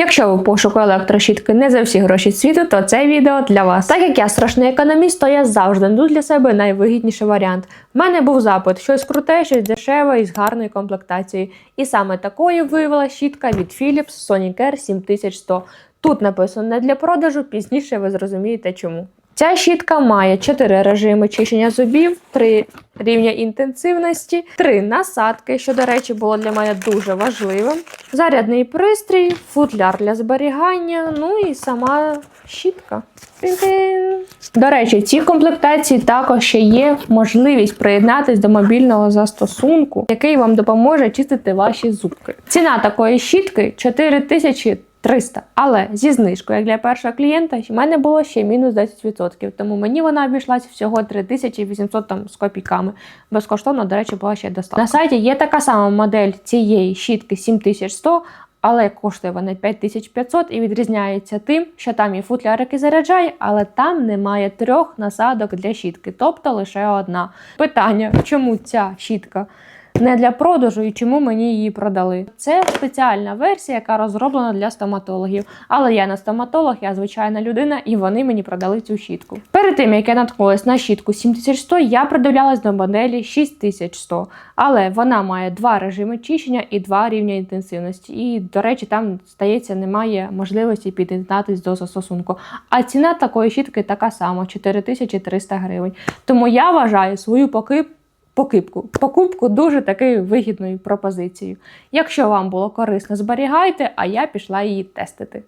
Якщо ви пошуку електрощітки не за всі гроші світу, то це відео для вас. Так як я страшний економіст, то я завжди найду для себе найвигідніший варіант. В мене був запит щось круте, щось дешеве і з гарною комплектацією. І саме такою виявила щітка від Philips Sonicare 7100. Тут написано не для продажу, пізніше ви зрозумієте чому. Ця щітка має 4 режими чищення зубів, 3 рівня інтенсивності, 3 насадки, що, до речі, було для мене дуже важливим. Зарядний пристрій, футляр для зберігання, ну і сама щітка. До речі, в цій комплектації також ще є можливість приєднатись до мобільного застосунку, який вам допоможе чистити ваші зубки. Ціна такої щітки 4300, але зі знижкою, як для першого клієнта, в мене було ще мінус 10%, тому мені вона обійшлась всього 3800 там, з копійками. Безкоштовно, до речі, була ще доставка. На сайті є така сама модель цієї щітки 7100, але коштує вона 5500 і відрізняється тим, що там є футляр, який заряджає, але там немає трьох насадок для щітки, тобто лише одна. Питання: чому ця щітка? Не для продажу і чому мені її продали. Це спеціальна версія, яка розроблена для стоматологів. Але я не стоматолог, я звичайна людина, і вони мені продали цю щітку. Перед тим як я наткнулась на щітку 7100, я придивлялась до моделі 6100, але вона має два режими чищення і два рівня інтенсивності. І, до речі, там здається, немає можливості під'єднатись до застосунку. А ціна такої щітки така сама 4300 гривень. Тому я вважаю свою покип покупку. Покупку дуже такою вигідною пропозицією. Якщо вам було корисно, зберігайте, а я пішла її тестити.